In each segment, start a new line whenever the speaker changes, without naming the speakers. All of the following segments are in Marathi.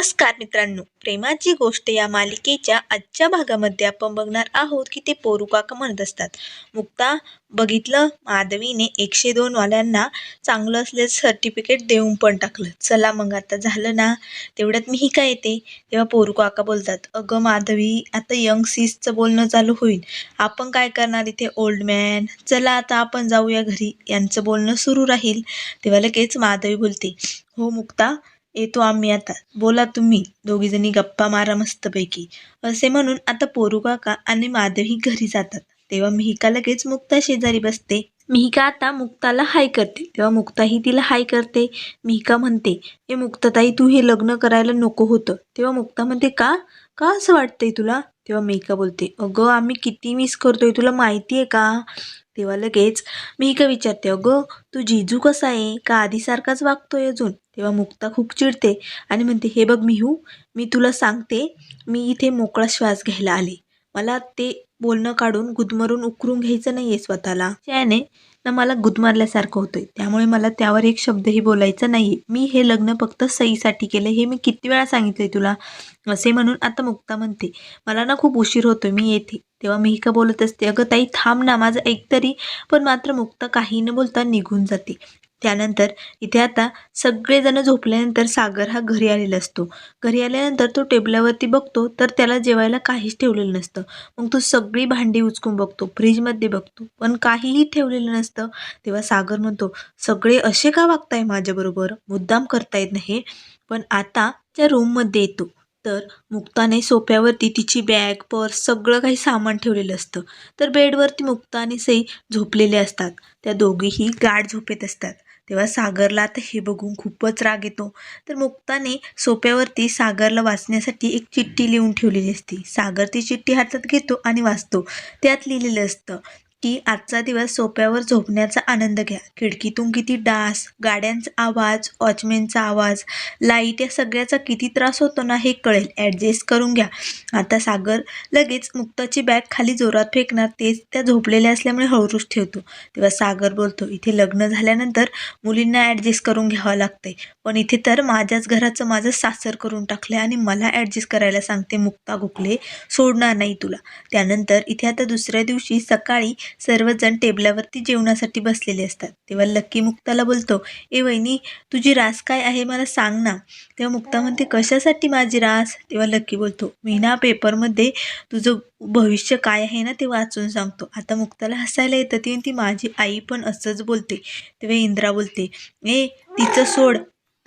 नमस्कार मित्रांनो. प्रेमाची गोष्ट या मालिकेच्या आजच्या भागामध्ये आपण बघणार आहोत की ते पोरू काका म्हणत असतात. मुक्ता बघितलं? माधवीने एकशे दोन वाल्यांना चांगलं असल्याचं सर्टिफिकेट देऊन पण टाकलं. चला मग आता झालं ना? तेवढ्यात मी ही काय येते? तेव्हा पोरू काका बोलतात अगं माधवी आता यंग सीसचं बोलणं चालू होईल. आपण काय करणार इथे ओल्ड मॅन चला आता आपण जाऊया घरी. यांचं बोलणं सुरू राहील. तेव्हा लगेच माधवी बोलते हो मुक्ता येतो आम्ही आता. बोला तुम्ही दोघीजणी गप्पा मारा मस्तपैकी. असे म्हणून आता पोरू काका आणि माधवी घरी जातात. तेव्हा मिहिका लगेच मुक्ता शेजारी बसते. मिहिका आता मुक्ताला हाय करते. तेव्हा मुक्ताही तिला हाय करते. मिहिका म्हणते हे मुक्ताताई तू हे लग्न करायला नको होतं. तेव्हा मुक्ता म्हणते का? का असं वाटतंय तुला? तेव्हा मिहिका बोलते अगं आम्ही किती मिस करतोय तुला माहिती आहे का? तेव्हा लगेच मिहिका विचारते अगं तू जिजू कसा आहे? का आधीसारखाच वागतोय अजून? तेव्हा मुक्ता खूप चिडते आणि म्हणते हे बघ मिहू मी तुला सांगते मी इथे मोकळा श्वास घ्यायला आले. मला ते बोलणं काढून गुदमरून उकरून घ्यायचं नाही आहे स्वतःला. त्याने ना मला गुदमारल्यासारखं होतंय. त्यामुळे मला त्यावर एक शब्दही बोलायचा नाही आहे मी हे लग्न फक्त सईसाठी केलं हे मी किती वेळा सांगितलंय तुला? असे म्हणून आता मुक्ता म्हणते मला ना खूप उशीर होतो मी येते. तेव्हा मिहिका बोलत असते अगं ताई थांब ना माझं ऐक तरी पण मात्र मुक्ता काही न बोलता निघून जाते. त्यानंतर इथे आता सगळेजण झोपल्यानंतर सागर हा घरी आलेला असतो. घरी आल्यानंतर तो टेबलावरती बघतो तर त्याला जेवायला काहीच ठेवलेलं नसतं. मग तो सगळी भांडी उचकून बघतो फ्रीजमध्ये बघतो पण काहीही ठेवलेलं नसतं. तेव्हा सागर म्हणतो सगळे असे का वागताय माझ्याबरोबर मुद्दाम करता येत हे पण आता त्या रूममध्ये येतो. तर मुक्ताने सोफ्यावरती तिची बॅग पर्स सगळं काही सामान ठेवलेलं असतं. तर बेडवरती मुक्ता आणि सई झोपलेले असतात. त्या दोघीही गाढ झोपेत असतात. तेव्हा सागरला आता हे बघून खूपच राग येतो. तर मुक्ताने सोप्यावरती सागरला वाचण्यासाठी एक चिठ्ठी लिहून ठेवलेली असते. सागर ती चिठ्ठी हातात घेतो आणि वाचतो. त्यात लिहिलेलं असतं की आजचा दिवस सोप्यावर झोपण्याचा आनंद घ्या. खिडकीतून किती डास गाड्यांचा आवाज वॉचमॅनचा आवाज लाइट या सगळ्याचा किती त्रास होतो ना हे कळेल. ॲडजस्ट करून घ्या. आता सागर लगेच मुक्ताची बॅग खाली जोरात फेकणार तेच त्या झोपलेल्या असल्यामुळे हळूच ठेवतो. तेव्हा सागर बोलतो इथे लग्न झाल्यानंतर मुलींना ॲडजस्ट करून घ्यावं लागतंय. पण इथे तर माझ्याच घराचं माझं सासर करून टाकलं आणि मला ॲडजस्ट करायला सांगते मुक्ता गोखले सोडणार नाही तुला. त्यानंतर इथे आता दुसऱ्या दिवशी सकाळी सर्वजण टेबलावरती जेवणासाठी बसलेले असतात. तेव्हा लक्की मुक्ताला बोलतो ए वहिनी तुझी रास काय आहे मला सांग ना. तेव्हा मुक्ता म्हणते कशासाठी माझी रास? तेव्हा लक्की बोलतो मी ना पेपरमध्ये तुझं भविष्य काय आहे ना ते वाचून सांगतो. आता मुक्ताला हसायला येतं ती ती माझी आई पण असंच बोलते. तेव्हा इंद्रा बोलते ए तिचं सोड.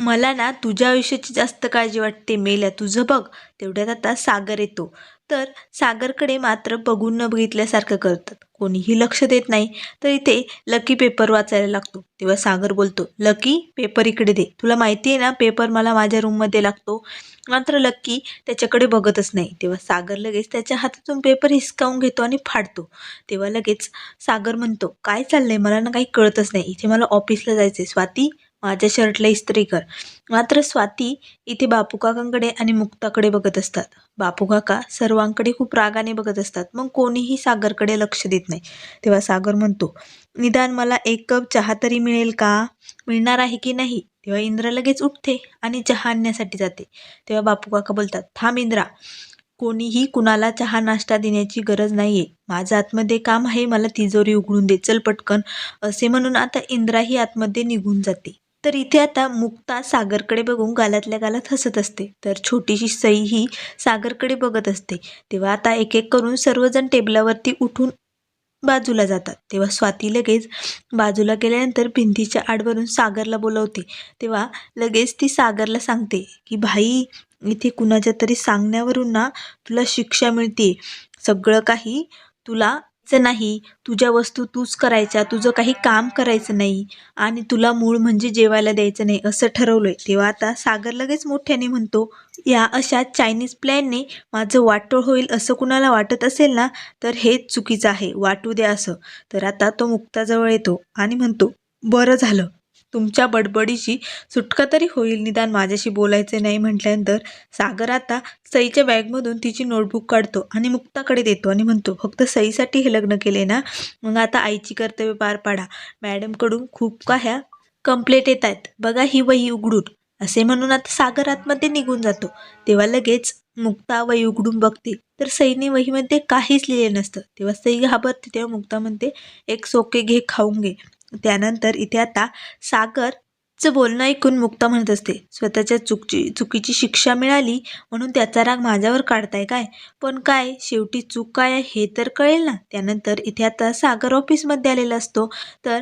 मला ना तुझ्या आयुष्याची जास्त काळजी वाटते. मेल्या तुझं बघ. तेवढ्यात आता सागर येतो. तर सागरकडे मात्र बघून न बघितल्यासारखं करतात. कोणीही लक्ष देत नाही तर इथे लकी पेपर वाचायला लागतो. तेव्हा सागर बोलतो लकी पेपर इकडे दे. तुला माहिती आहे ना पेपर मला माझ्या रूममध्ये लागतो. मात्र लक्की त्याच्याकडे बघतच नाही. तेव्हा सागर लगेच त्याच्या हातातून पेपर हिसकावून घेतो आणि फाडतो. तेव्हा लगेच सागर म्हणतो काय चाललंय? मला ना काही कळतच नाही. इथे मला ऑफिसला जायचं आहे स्वाती माझ्या शर्टला इस्त्री कर. मात्र स्वाती इथे बापूकाकांकडे आणि मुक्ताकडे बघत असतात. बापू काका सर्वांकडे खूप रागाने बघत असतात. मग कोणीही सागरकडे लक्ष देत नाही. तेव्हा सागर म्हणतो निदान मला एक कप चहा तरी मिळेल का? मिळणार आहे की नाही? तेव्हा इंद्रा लगेच उठते आणि चहा आणण्यासाठी जाते. तेव्हा बापू काका बोलतात थांब इंद्रा कोणीही कुणाला चहा नाश्ता देण्याची गरज नाही आहे माझं आतमध्ये काम आहे मला तिजोरी उघडून दे. चल पटकन. असे म्हणून आता इंद्राही आतमध्ये निघून जाते. तर इथे आता मुक्ता सागरकडे बघून गालातल्या गालात हसत असते. तर छोटीशी सई ही सागरकडे बघत असते. तेव्हा आता एक एक करून सर्वजण टेबलावरती उठून बाजूला जातात. तेव्हा स्वाती लगेच बाजूला गेल्यानंतर भिंतीच्या आडवरून सागरला बोलवते. तेव्हा लगेच ती सागरला सांगते की भाई इथे कुणाच्या तरी सांगण्यावरून ना तुला शिक्षा मिळते सगळं काही तुला चं नाही. तुझ्या वस्तू तूच करायच्या. तुझं काही काम करायचं नाही. आणि तुला मूळ म्हणजे जेवायला द्यायचं नाही असं ठरवलंय. तेव्हा आता सागर लगेच मोठ्याने म्हणतो या अशा चायनीज प्लॅनने माझं वाटोळ होईल असं कुणाला वाटत असेल ना तर हेच चुकीचं आहे. वाटू द्या असं. तर आता तो मुक्ताजवळ येतो आणि म्हणतो बरं झालं. तुमच्या बडबडीची सुटका तरी होईल. निदान माझ्याशी बोलायचे नाही म्हटल्यानंतर सागर आता सईच्या बॅगमधून तिची नोटबुक काढतो आणि मुक्ताकडे देतो आणि म्हणतो फक्त सईसाठी हे लग्न केले ना? मग आता आईची कर्तव्य पार पाडा. मॅडमकडून खूप का ह्या कंप्लेंट येत आहेत. बघा ही वही उघडून. असे म्हणून आता सागर आतमध्ये निघून जातो. तेव्हा लगेच मुक्ता वही उघडून बघते. तर सईने वहीमध्ये काहीच लिहिले नसतं. तेव्हा सई घाबरते. तेव्हा मुक्ता म्हणते एक सोके घे खाऊन घे. त्यानंतर इथे आता सागरचं बोलणं ऐकून मुक्ता म्हणत असते स्वतःच्या चुकची चुकीची शिक्षा मिळाली म्हणून त्याचा राग माझ्यावर काढताय काय? पण काय शेवटी चूक काय आहे हे तर कळेल ना? त्यानंतर इथे आता सागर ऑफिसमध्ये आलेला असतो तर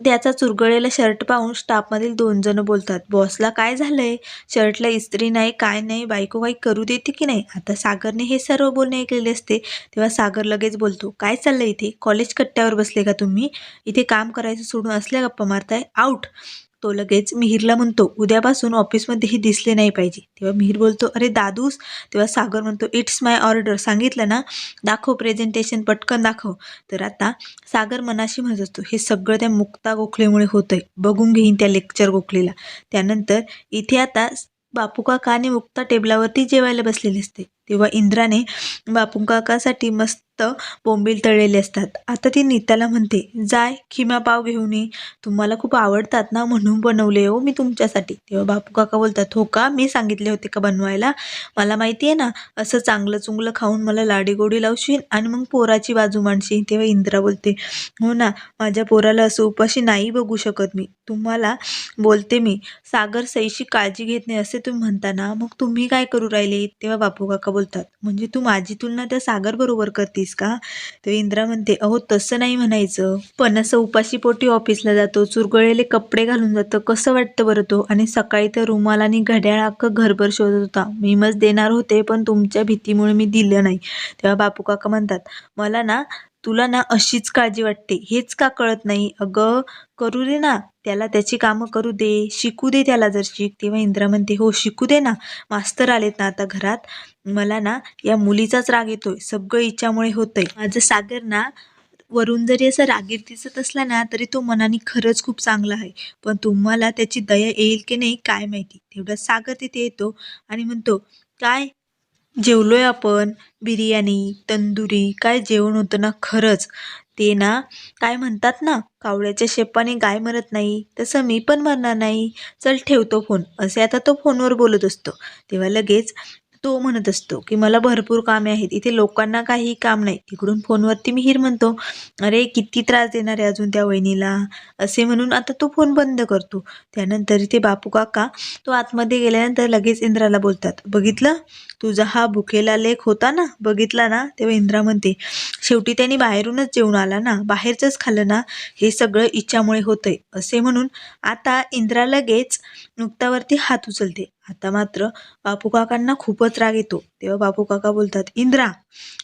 त्याचा चुरगळलेला शर्ट पाहून स्टाफमधील दोन जण बोलतात बॉसला काय झालंय? शर्टला इस्त्री नाही काय नाही बायको काही करू देते की नाही? आता सागरने हे सर्व बोलणे ऐकलेले असते तेव्हा सागर लगेच बोलतो काय चाललंय इथे? कॉलेज कट्ट्यावर बसले का तुम्ही? इथे काम करायचं सोडून असल्या गप्पा मारताय? आऊट तो लगेच मिहीरला म्हणतो उद्यापासून ऑफिसमध्येही दिसले नाही पाहिजे. तेव्हा मिहीर बोलतो अरे दादूस. तेव्हा सागर म्हणतो इट्स माय ऑर्डर. सांगितलं ना दाखव प्रेझेंटेशन पटकन दाखव. तर आता सागर मनाशी म्हणत असतो हे सगळं त्या मुक्ता गोखलेमुळे होतंय. बघून घेईन त्या लेक्चर गोखलेला. त्यानंतर इथे आता बापू काका आणि मुक्ता टेबलावरती जेवायला बसलेली असते. तेव्हा इंद्राने बापू काकासाठी मस्त बोंबील तळलेले असतात. आता ती नीताला म्हणते जाय खिमा पाव घेऊन ये. तुम्हाला खूप आवडतात ना म्हणून बनवले हो मी तुमच्यासाठी. तेव्हा बापू काका बोलतात हो का? मी सांगितले होते का बनवायला? मला माहिती आहे ना असं चांगलं चुंगलं खाऊन मला लाडीगोडी लावशीन लावशील आणि मग पोराची बाजू मांडशील. तेव्हा इंद्रा बोलते हो ना माझ्या पोराला असं उपाशी नाही बघू शकत मी. तुम्हाला बोलते मी सागर सईशी काळजी घेत नाही असे तुम्ही म्हणता ना मग तुम्ही काय करू राहिले? तेव्हा बापू काका बोलतात. म्हणजे तू माझी तुलना त्या सागर बरोबर करतीस का? तर इंद्रा म्हणते अहो तसं नाही म्हणायचं. पण असं उपाशी पोटी ऑफिसला जातो चुरगळलेले कपडे घालून जातं. कसं वाटतं बरं तो? आणि सकाळी तर रुमाल आणि घड्याळ अख्खं घरभर शोधत होता. मी मच देणार होते पण तुमच्या भीतीमुळे मी दिलं नाही. तेव्हा बापू काका म्हणतात मला ना तुला ना अशीच काळजी वाटते. हेच का कळत नाही? अगं करू दे ना. त्याला त्याची कामं करू दे. शिकू दे त्याला जर शिक. तेव्हा इंद्रा म्हणते हो शिकू दे ना. मास्तर आलेत ना आता घरात. मला ना या मुलीचाच राग येतोय. सगळं हिच्यामुळे होतंय. माझं सागर ना वरून जरी असं रागीर दिसत असला ना तरी तो मनाने खरंच खूप चांगला आहे. पण तुम्हाला त्याची दया येईल की नाही काय माहिती. तेवढा सागर तिथे येतो आणि म्हणतो काय? जेवलोय आपण. बिर्याणी तंदुरी काय जेवण होतं ना खरंच. ते ना काय म्हणतात ना कावळ्याच्या शेपाने गाय मरत नाही तसं मी पण मरणार नाही. चल ठेवतो फोन. असे आता तो फोनवर बोलत असतो. तेव्हा लगेच तो म्हणत असतो की मला भरपूर कामे आहेत. इथे लोकांना काही काम नाही. तिकडून फोनवरती मिहीर म्हणतो अरे किती त्रास देणार आहे अजून त्या वहिनीला? असे म्हणून आता तो फोन बंद करतो. त्यानंतर इथे बापू काका तो आतमध्ये गेल्यानंतर लगेच इंद्राला बोलतात बघितलं? तुझा हा भुकेला लेख होता ना? बघितला ना? तेव्हा इंद्रा म्हणते शेवटी त्यांनी बाहेरूनच जेवून आला ना? बाहेरचंच खाल्लं ना? हे सगळं इच्छामुळे होतंय. असे म्हणून आता इंद्रा लगेच नुकतावरती हात उचलते. आता मात्र बापू काकांना खूपच राग येतो. तेव्हा बापू काका बोलतात इंद्रा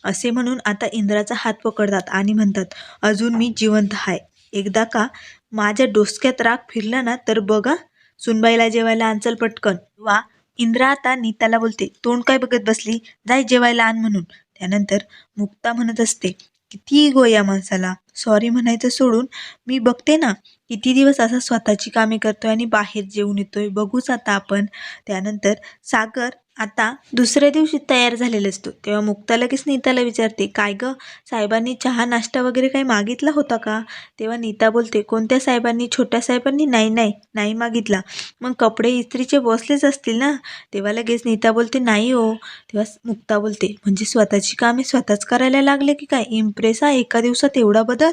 असे म्हणून आता इंद्राचा हात पकडतात आणि म्हणतात अजून मी जिवंत आहे एकदा का माझ्या डोसक्यात राग फिरला ना तर बघा सुनबाईला जेवायला आणचल पटकन. वा इंद्रा आता नीताला बोलते तोंड काय बघत बसली? जाय जेवायला आण म्हणून. त्यानंतर मुक्ता म्हणत असते किती इगो या माणसाला. सॉरी म्हणायचं सोडून मी बघते ना किती दिवस असा स्वतःची कामे करतोय आणि बाहेर जेवून येतोय. बघूच आता आपण. त्यानंतर सागर आता दुसऱ्या दिवशी तयार झालेला असतो. तेव्हा मुक्ता लगेच नीताला विचारते काय ग साहेबांनी चहा नाश्ता वगैरे काही मागितला होता का? तेव्हा नीता बोलते कोणत्या साहेबांनी? छोट्या साहेबांनी नाही नाही नाही मागितला. मग कपडे इस्त्रीचे बसलेच असतील ना? तेव्हा लगेच नीता बोलते नाही हो. तेव्हा मुक्ता बोलते म्हणजे स्वतःची कामे स्वतःच करायला लागले की काय? इम्प्रेस हा एका दिवसात एवढा बदल?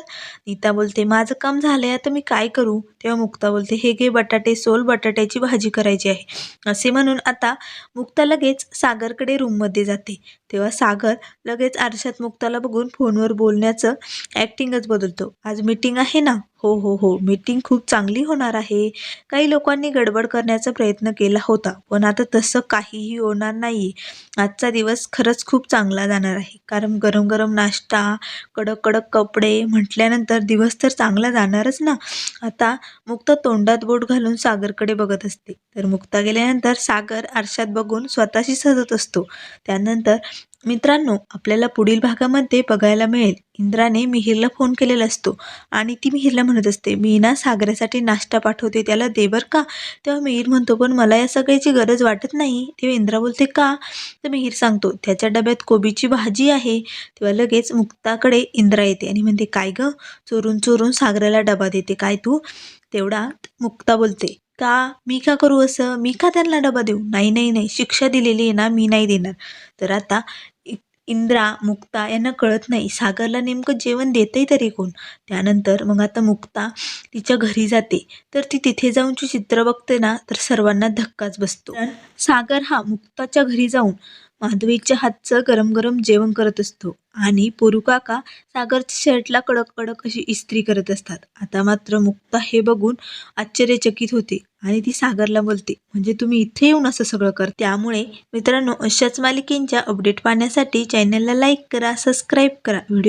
नीता बोलते माझं काम झालंय आता मी काय करू? तेव्हा मुक्ता बोलते हे घे बटाटे सोल बटाट्याची भाजी करायची आहे. असे म्हणून आता मुक्ताला लगेच सागरकडे रूममध्ये जाते. तेव्हा सागर लगेच आरशात मुक्ताला बघून फोनवर बोलण्याचं ॲक्टिंगच बदलतो. आज मीटिंग आहे ना? हो हो हो. मीटिंग खूप चांगली होणार आहे. काही लोकांनी गडबड करण्याचा प्रयत्न केला होता पण आता तसं काहीही होणार नाही आजचा दिवस खरंच खूप चांगला जाणार आहे. कारण गरम गरम नाश्ता कडक कडक कपडे म्हटल्यानंतर दिवस तर चांगला जाणारच ना. आता मुक्ता तोंडात बोट घालून सागरकडे बघत असते. तर मुक्ता गेल्यानंतर सागर आरशात बघून स्वतःशी सजत असतो. त्यानंतर मित्रांनो आपल्याला पुढील भागामध्ये बघायला मिळेल. इंद्राने मिहीरला फोन केलेला असतो आणि ती मिहीरला म्हणत असते मी ना सागरासाठी नाश्ता पाठवते त्याला दे का? तेव्हा मिहीर म्हणतो पण मला या सगळ्याची गरज वाटत नाही. तेव्हा इंद्रा बोलते का? तर मिहीर सांगतो त्याच्या डब्यात कोबीची भाजी आहे. तेव्हा लगेच मुक्ताकडे इंद्रा येते आणि म्हणते काय गं? चोरून चोरून सागराला डबा देते काय तू? तेवढा मुक्ता बोलते का? मी का करू असं? मी का त्यांना डबा देऊ? नाही नाही नाही शिक्षा दिलेली आहे ना मी नाही देणार. तर आता इंद्रा मुक्ता यांना कळत नाही. सागरला नेमकं जेवण देतंय तरी कोण? त्यानंतर मग आता मुक्ता तिच्या घरी जाते. तर ती तिथे जाऊन जे चित्र बघते ना तर सर्वांना धक्काच बसतो. सागर हा मुक्ताच्या घरी जाऊन माधवीच्या हातचं गरम गरम जेवण करत असतो. आणि पोरू काका सागरच्या शर्टला कडक कडक अशी इस्त्री करत असतात. आता मात्र मुक्ता हे बघून आश्चर्यचकित होते आणि ती सागरला बोलते म्हणजे तुम्ही इथे येऊन असं सगळं कर त्यामुळे मित्रांनो अशाच मालिकेंच्या अपडेट पाहण्यासाठी चॅनलला लाईक करा सबस्क्राईब करा. व्हिडिओ